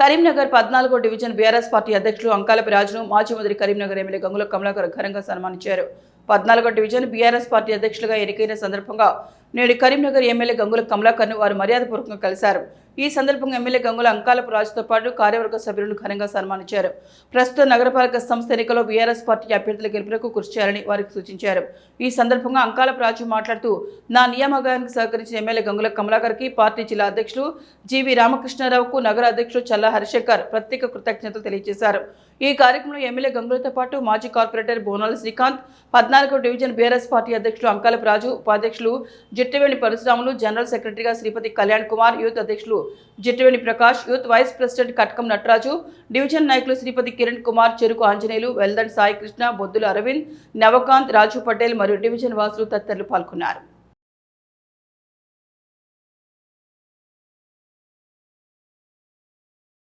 కరీంనగర్ పద్నాలుగో division BRS party అధ్యక్షులు అంకాలపి రాజును మాజీ మంత్రి కరీంనగర్ ఎమ్మెల్యే గంగుల కమలాకర్ ఘనంగా సన్మానించారు. పద్నాలుగో డివిజన్ బీఆర్ఎస్ పార్టీ అధ్యక్షులుగా ఎన్నికైన సందర్భంగా నేడు కరీంనగర్ ఎమ్మెల్యే గంగుల కమలాకర్ను వారు మర్యాదపూర్వకంగా కలిశారు. ఈ సందర్భంగా ఎమ్మెల్యే గంగుల అంకాలపు రాజుతో పాటు కార్యవర్గ సభ్యులను ఘనంగా సన్మానించారు. ప్రస్తుత నగరపాలక సంస్థ ఎన్నికలో బీఆర్ఎస్ పార్టీ అభ్యర్థుల గెలుపులకు కృషి చేయాలని వారికి సూచించారు. ఈ సందర్భంగా అంకాలపు రాజు మాట్లాడుతూ నా నియామకానికి సహకరించిన ఎమ్మెల్యే గంగుల కమలాకర్కి పార్టీ జిల్లా అధ్యక్షులు జీవి రామకృష్ణారావుకు నగర అధ్యక్షుడు చల్లా హరిశంకర్ ప్రత్యేక కృతజ్ఞతలు తెలియజేశారు. ఈ కార్యక్రమంలో ఎమ్మెల్యే గంగులతో పాటు మాజీ కార్పొరేటర్ బోనాల శ్రీకాంత్ పద్నాలుగో డివిజన్ బీఆర్ఎస్ పార్టీ అధ్యక్షులు అంకాలపు రాజు ఉపాధ్యక్షులు జిట్టవేణి పరశురాములు జనరల్ సెక్రటరీగా శ్రీపతి కళ్యాణ్ కుమార్ యూత్ అధ్యక్షులు Jattuveni Prakash youth vice president Katkam Nataraju division నాయకులు శ్రీపతి కిరణ్ కుమార్ చెరుకు ఆంజనేయులు వెల్దండ్ సాయికృష్ణ బొద్దుల అరవింద్ నవకాంత్ రాజు పటేల్ మరియు డివిజన్ వాసులు తదితరులు పాల్గొన్నారు.